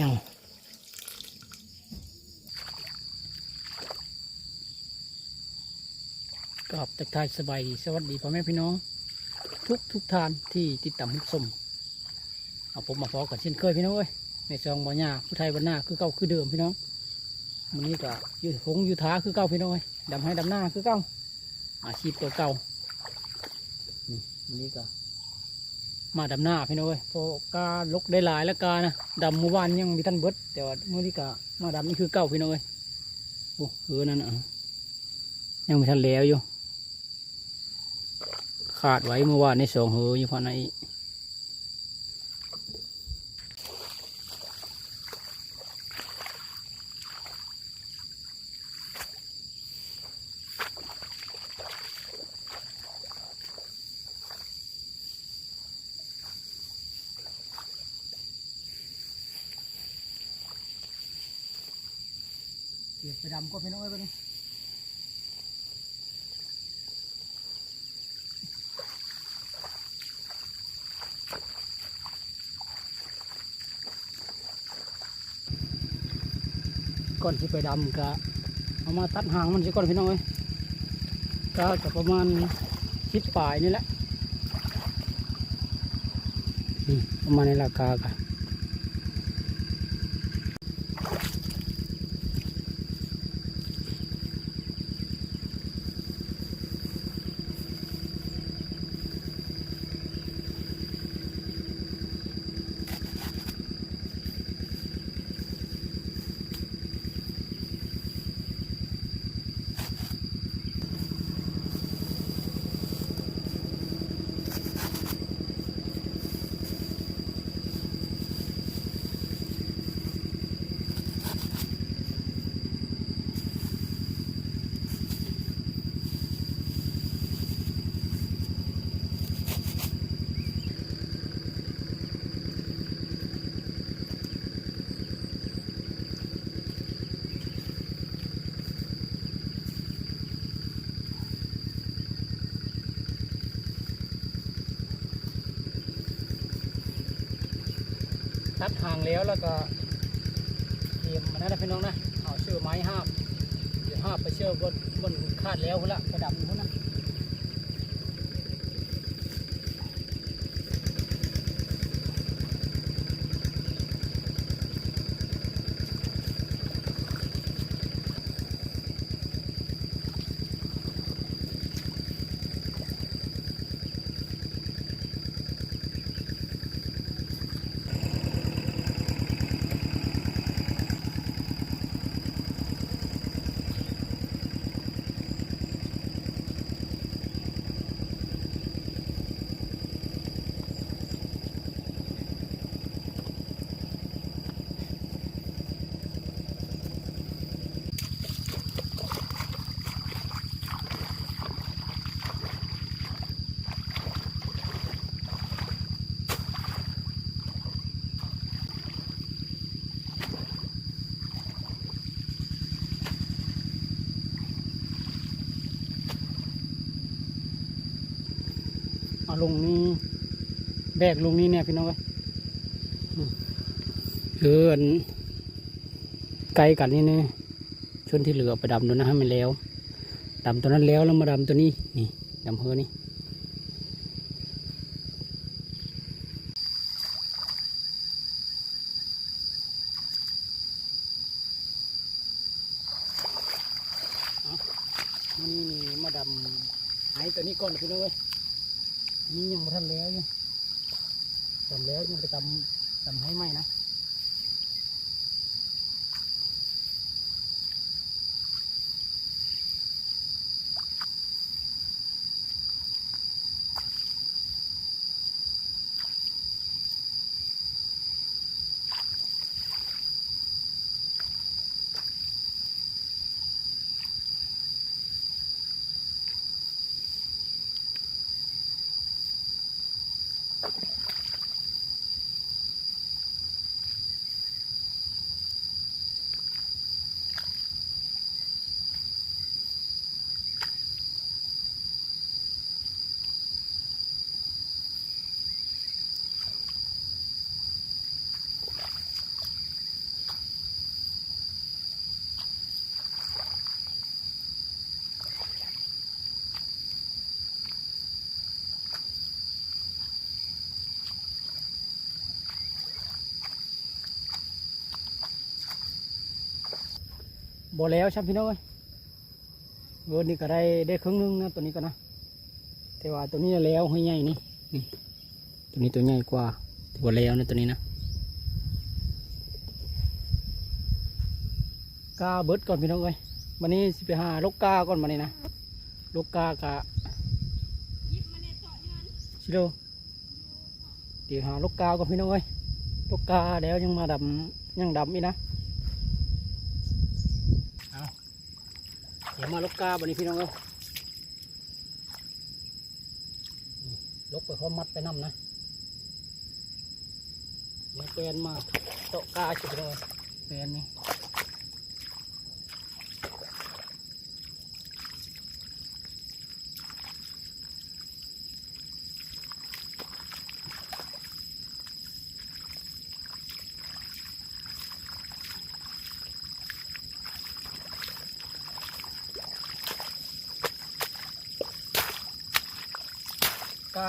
ยังกราบตักทายสบายดีสวัสดีพ่อแม่พี่น้อง ทุกทุกทานที่ติดตามรับชมเอาผมมาพอกันเช่นเคยพี่น้องเอ้ยในซองบ่อหญ้าผู้ไทยบ้านหน้าคือเก่าคือเดิมพี่น้องมันนี้ก็ยู่หงอยู่ท้าคือเก่าพี่น้องเอ้ยดำให้ดำหน้าคือเก่าอาชีพตัวเก่านี่มันนี้ก็ มาดำหน้าพี่น้องเอ้ยพอกาลกได้หลายแล้วกานะดำเมื่อวานยังมีท่านเบิดแต่ว่าเมื่อนี้กามาดำนี่คือเก่าพี่น้องเอ้ยโอ้เออนั่นอะยังมีท่านแล้วอยู่ขาดไว้เมื่อวานในสองเฮออยู่พอใน ไปดำก็พี่น้องเอ้ยไปนี่ก่อนที่ไปดำก็เอามาตัดหางมันสิก่อนพี่น้องเอ้ยก็จะประมาณชิดปลายนี่แหละนี่ประมาณในราคากัน ตัดหางแล้วแล้วก็เตรียมมันนะพี่น้องนะเอาเชือกไม้ห้ามเดี๋ยวห้ามไปเชือกบนบนคาดแล้วพุ่นละระดำพุ่นนะ ลงนี้แบกลงนี้เนี่ยพี่น้องเอืออันไกลกันนี่เนี่ยชนที่เหลือไปดำตัวนั้นให้มันแล้วดำตัวนั้นแล้วแล้วมาดำตัวนี้นี่ดำเฮอนี่ บ่แล้วครับพี่น้องเอ้ยเวิร์ดนี่ก็ได้ได้ครึ่งหนึงนะตัวนี้ก็นะ แต่ว่าตัวนี้แล้วให้ใหญ่นี่นี่ตัวนี้ตัวใหญ่กว่าถือว่าแล้วนะตัวนี้นะกาเบิดก่อนพี่น้องเอ้ยวันนี้สิไปหาลูกกาก่อนมานี่นะลูกกากะชิโร่เดี๋ยวหาลูกกาก่อนพี่น้องเอ้ยลูกกาแล้วยังมาดำยังดำอีกนะ ดี๋ยวมาลกกาบันนี้พี่น้องเอ้ยลกไปพร้อมมัดไปน้ำนะมาแปลนมาโตะกาชิบเลยแปลนนี่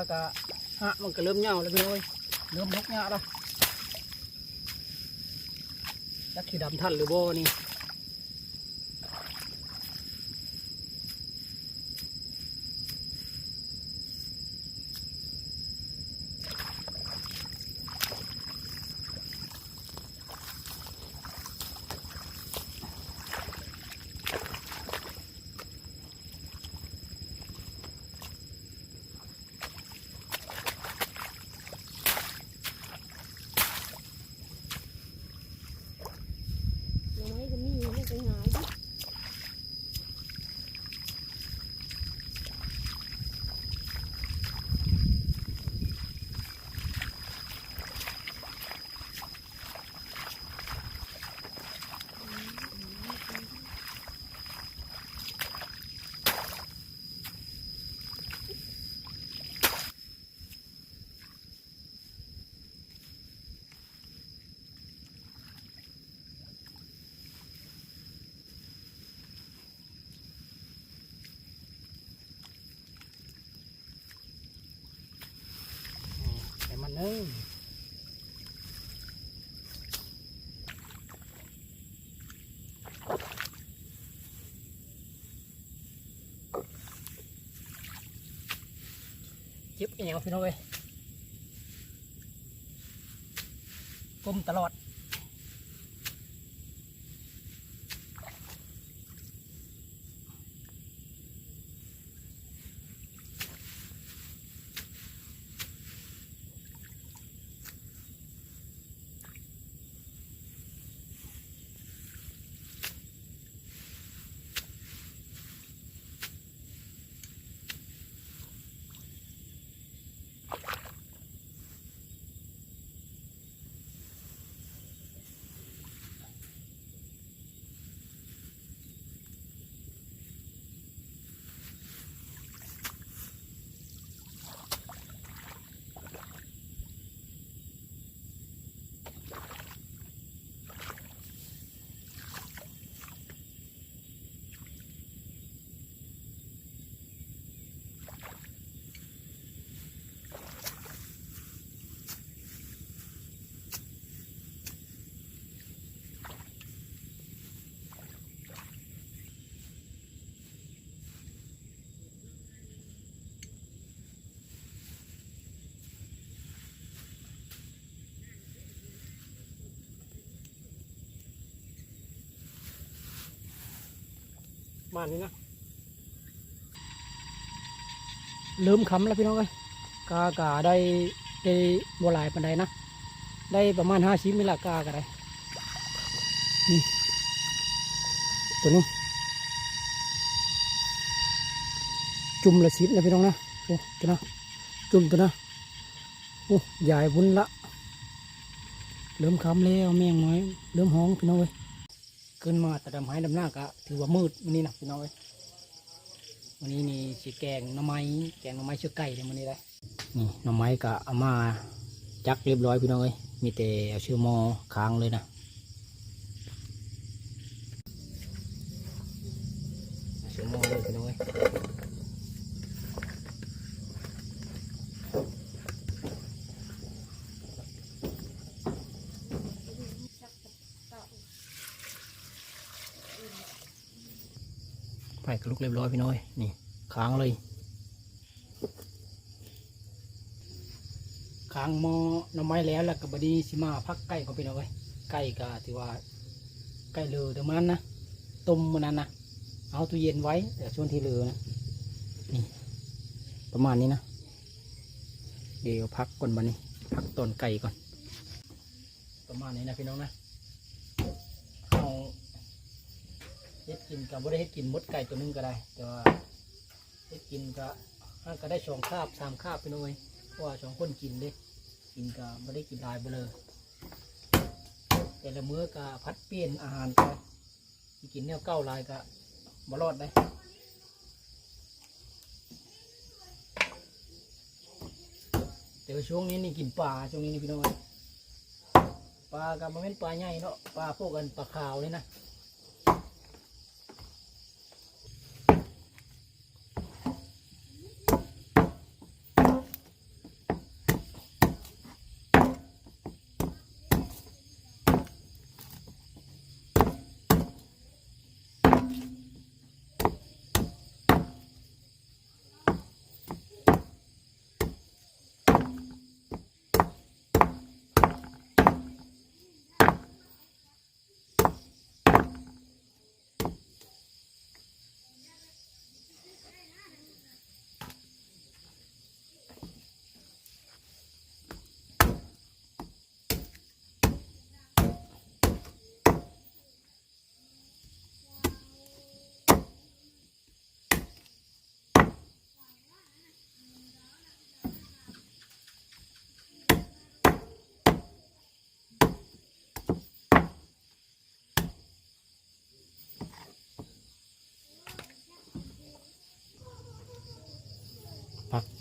ากะฮะมันก็เริ่มเหงาแล้วพี่น้องเอ้ยเริ่มลกเหงาแล้วจักขีดำทันหรือบ่นี่ เอ้ยเจ็บอีกอย่างพี่น้องเอ้ยกลมตลอด บ้านนี้นะเริ่มคำแล้วพี่น้องเอ้ยกากาได้ได้บัวลายปันใดนะ ได้ประมาณห้าชิ้นมิละกากาได้นี่ตัวนี้จุ่มละสิบนะพี่น้องนะโอ้ตัวนะจุ่มตัวนะโอ้ใหญ่วุ้นละเริ่มคำแล้วแมงน้อย เริ่มห้องพี่น้องเอ้ย ขึ้นมาแต่ดำไม้ดำหน้ากะถือว่ามืดวันนี้นะพี่น้องเอ้ยวันนี้นี่สีแกงหน่อไม้แกงหน่อไม้เชื่อไก่เลยวันนี้เลยนี่หน่อไม้กะเอามาจักเรียบร้อยพี่น้องเอ้ยมีแต่เอาชื่อกมอค้างเลยนะเอาชื่อหมอเลยพี่น้องเอ้ย ต ผ่กระลุก เรียบร้อยพี่น้อย นี่ค้างเลยค้างหมอหน้ำไม้แล้วแล้วกับบดีสิมาพักไก่ก็พี่น้อยไก่ก็ถือว่าไก่เลือเดี๋ยวมันนะต้มมันนั้นนะเอาตู้เย็นไว้แต่ช่วงที่เลือนะนี่ประมาณนี้นะเดี๋ยวพักก่อนบันนี้ พักต้นไก่ก่อน ประมาณนี้นะพี่น้องนะเอา เฮ็ดกินกับบ่ได้เฮ็ดกินมดไก่ตัวนึงก็ได้ แต่ว่าเฮ็ดกินก็ห้าก็ได้สองคาบสามคาบพี่น้องเอ้ยเพราะว่าสองคนกินเด้กินก็บ่ได้กินหลายเบลอแต่ละมื้อก็พัดเปลี่ยนอาหารไปสิกินแนวเก้าลายก็บ่รอดได้แต่ช่วงนี้นี่กินปลาช่วงนี้นี่พี่น้องเอ้ยปลากับมันเป็นปลาใหญ่เนาะปลาพวกกันปลาขาวนี่นะ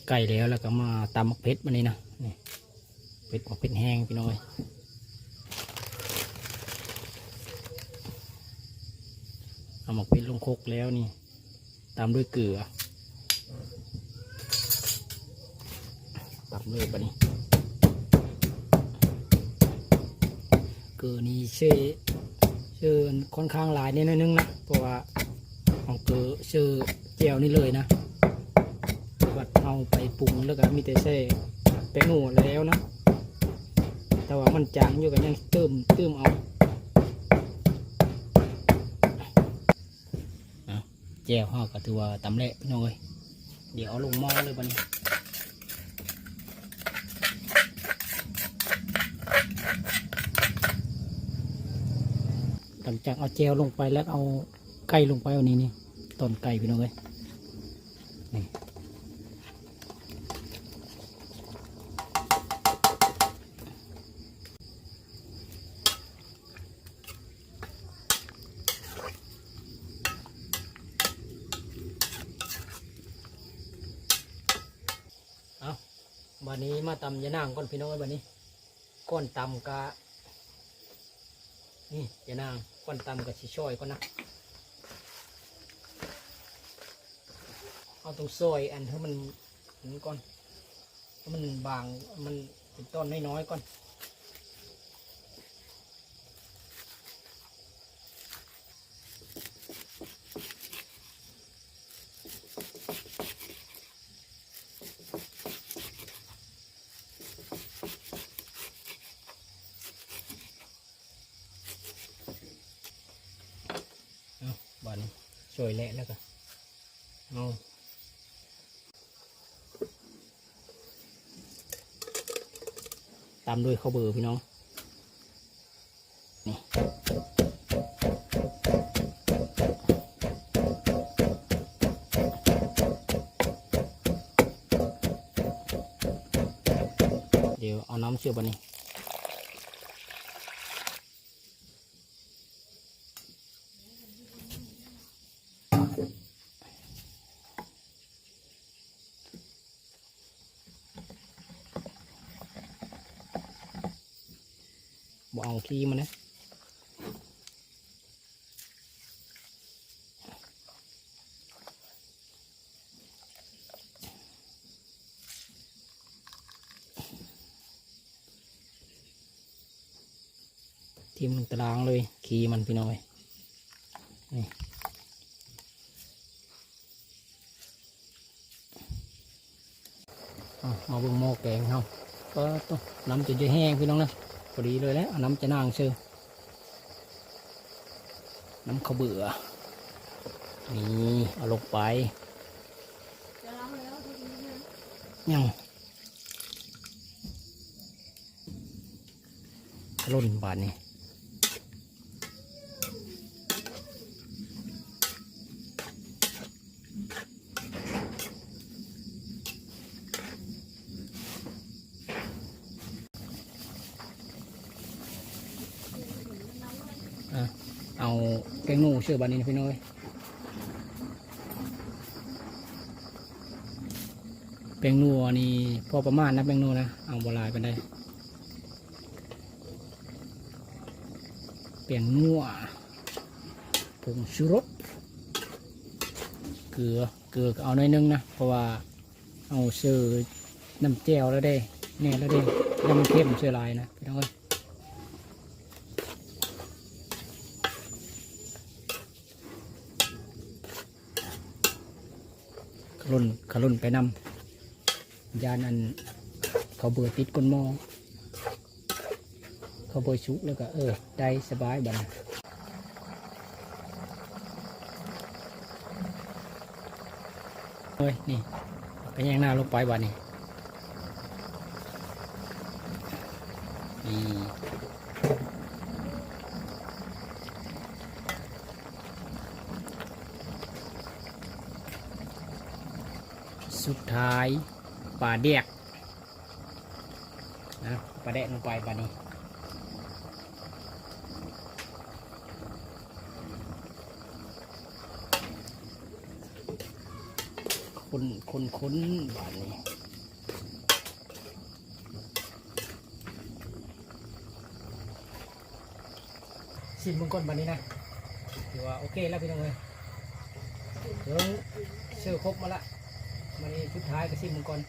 ไก่แล้วแล้วก็มาตำมักเพชรมานี่นะนี่เพชรมักเพชรแห้งพี่น้อยเอามักเพชรลงคกแล้วนี่ตามด้วยเกลือตามด้วยปะนี่เกลือนี่เชื่อเชื่อค่อนข้างหลายนิดนึงนะเพราะว่าเอาเกลือเชื่อเจียวนี่เลยนะ วัดเอาไปปรุงแล้วก็มีแต่แซ่แป้งหนูแล้วนะแต่ว่ามันจางอยู่กันยังเติมเติมเอาเอาแจวห่อก็ถือว่าตำเละพี่น้อยเดี๋ยวเอาลงหม้อเลยบันี้หลังจากเอาแจวลงไปแล้วเอาไก่ลงไปเอานี้นี่ต้นไก่พี่น้อย บันนี้มาตำยานางก้อนพี่น้องบันนี้ก้อนตำกะนี่ยานางก้อนตำกับชิช่อยก้อนนะเอาตรงซอยอันให้มันนี้ก่อนมันบางมันเป็นต้นน้อยๆก้อน เอาบัน ช่วยแหละเอาตามด้วยข้าวเบอร์พี่น้อง นี่เดี๋ยวเอาน้ำเชื่อบันนี้ ขี้มันนะทิมันตารางเลยขี้มันพี่น้อยมาเบิ่งหม้อแกงเฮาก็ต้องน้ำจะจะแห้งพี่น้องนะ อดีเลยแล้วน้ำจะนางเชื่อน้ำขเบื่อนี่เอาลงไปยังล่นบาทนี้ เอาแกงหนูเชื่อบานนี้นพี่น้อยแปงนัวนี่พอประมาณนะแปงนัวนะเอาบลายไปได้แปงนัวผงชูรสเกลือเกลือกเอาหน่อยนึงนะเพราะว่าเอาเสือน้ำแจ่วแล้วได้แน่แล้วได้ยังมันเข้มเสือลายนะพี่น้องเอ้ย ลุ่นขลุ่นไปนำยานอันเขาเบื่อติดก้นหมอเขาเบื่อชุกแล้วก็เออได้สบายบัดนเฮ้ยนี่ไปย่งหน้าลงไปบัดนี่นี่ด ท้ายปลาเดียกนะปลาแดกลงไปบัดนี้คนคนคนบานี้สิบมึงก่อนบาดนี้นะถือว่าโอเคแล้วพี่น้องเลยเดี๋ยวเชื่อครบมาละ มานี่ชุดท้ายก็สิบมึงก่อน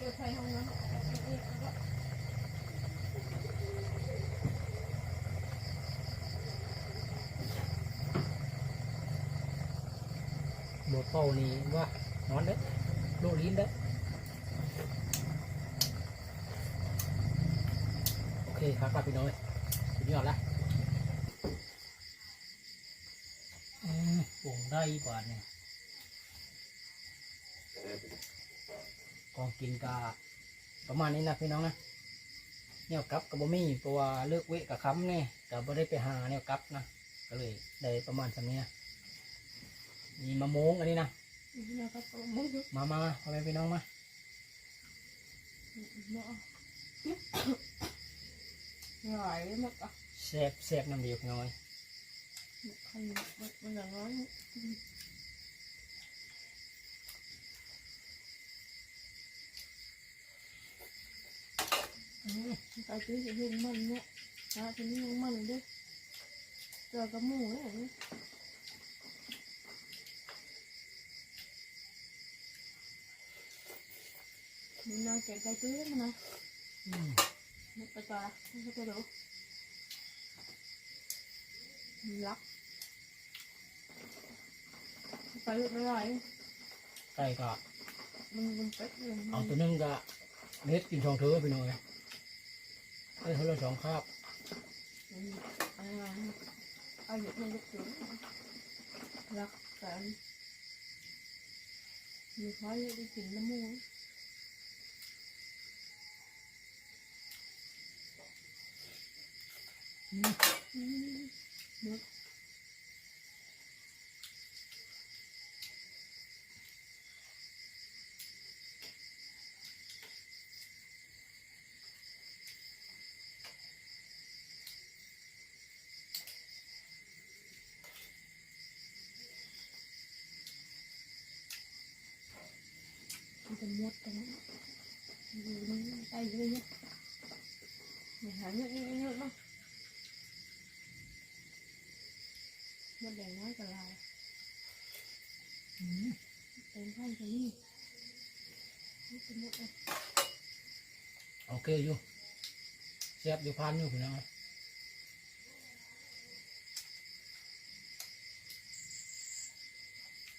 บทเป่านี่ว่านอนเด้อโลลิ้นเด้อโอเคครับครับพี่น้องสุดยอดละอืมปรุงได้บาทเนี่ย กองกินกาประมาณนี้นะพี่น้องนะเนี่ยกลับกับบะมี่เพราะว่าเลือกเวะกับค้ำเนี่ยกับ่ได้ไปหาเนี่ยกลับนะก็เลยได้ประมาณสำเนี้ยมีมะม่วงอันนี้นะแล้วก็ต้มมุ้งยุบมามามาพ่อแม่พี่น้องมาเนาะหลายมากอะแซ่บแซ่บน้ำเดียวพี่น้อยใครมันอย่างน้อย เอาตื้อจะเห็นมันเนี่ยเอาทีนี้มันด้วยเจอกระมูเนี่ยมันน่าเกงไก่ตื้อมันนะมัไปตาปลาไม่กระดูลักไปเมื่อยไก่ก็มันมันเป็ดเลยเอาตัวนึงก็เล็ดกินช่องเถือไปหน่อย อันคนละสองคาบอายุไม่ยกสูงรักกันมีพอยได้กินน้ำมูกเนื้อจะมดตรงนี้อยู่นี่ไอ้เยอะเนี่ยมันหาเยอะเยอะเยอะบ้างมดแดงน้อยกับลาย อืม เป็นข้างตรงนี้นี่เป็นมดเลย โอ เคอยู่แซ่บอยู่พันอยู่พี่น้อย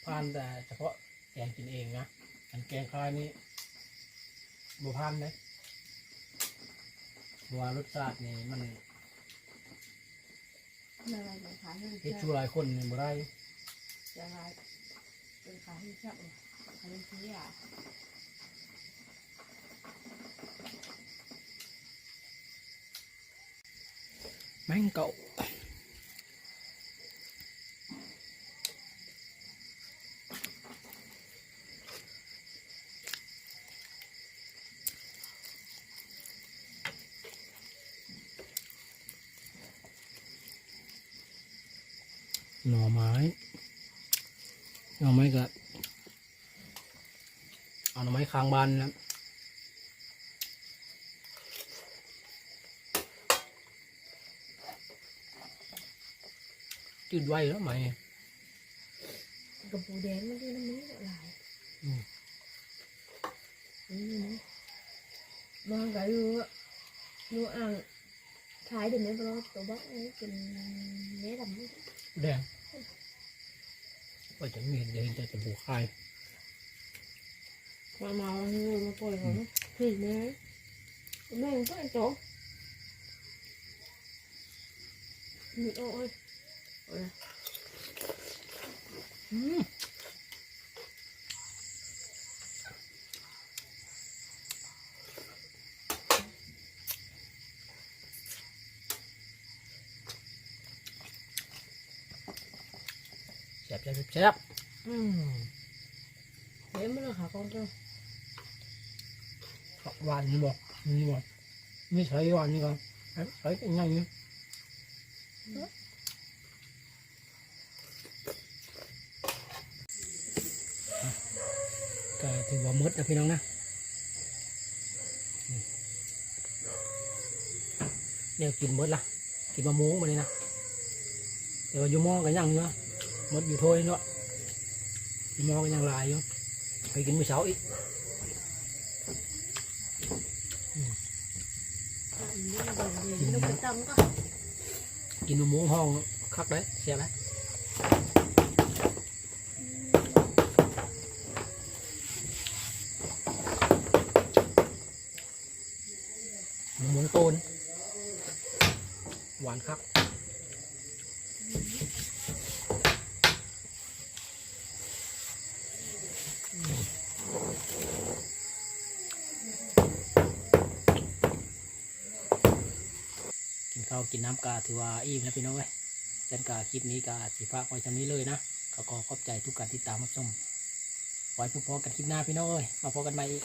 พันแต่เฉพาะแกงกินเองนะอันแกงคายนี่บัวพันเลยบัวารสชาตินี่มันอะไรมาขายให้เฮ็ดเช่าชูหลายคนนี่บ่ได้จะอะไรเป็นขายให้เช่าขายให้ที่อะ แม่งเก่าหน่อไม้ หน่อไม้ก็เอาหน่อไม้ค้างบ้านนะ จืดไวแล้วไหมกับปูแดงมันที่น้ำมันหลายอืมอืมบางก็รู้รู้อ่างขายเดี๋ยวนี้เราตัวบ้านี่เป็นเนื้อดำนี่แดงก็จะมีเห็นจะเห็นแต่จะบูคายมามาเนื้อมาปล่อยเขาเนาะเห็นไหมแม่งก็ไอ้โจ๊กนี่โอ้ยโอ้ยอืม แซ่บแซ่บแซ่บอืมเห็นมันเหรอคะกองเจ้าหวานนี่บอกนี่บอกไม่ใช่หวานนี่ก็ใช้กันยังนี่ก็ ถือว่าหมดนะพี่น้องนะอืมเนี่ยกินหมดละกินมะม่วงมาเลยนะเดี๋ยวอยู่หม้อกันยังเนาะหมดอยู่ถ้วยเนาะอยู่หม้อกันยังหลายอยู่ไปกินมื้อเช้าอีกกินลูกกระตังก็กินมะม่วงห้องคัก đấy เสียไหมมะม่วงต้นหวานคัก กินข้ากินน้ำกาถือว่าอิ่มแล้วพี่น้องเอ้ยจันกาคลิปนี้กาสีฟ้าไว้ทำนี้เลยนะก็ขอขอบใจทุกการติดตามรับชมไว้พบกันคลิปหน้าพี่น้องเอ้ยมาพบกันใหม่อีก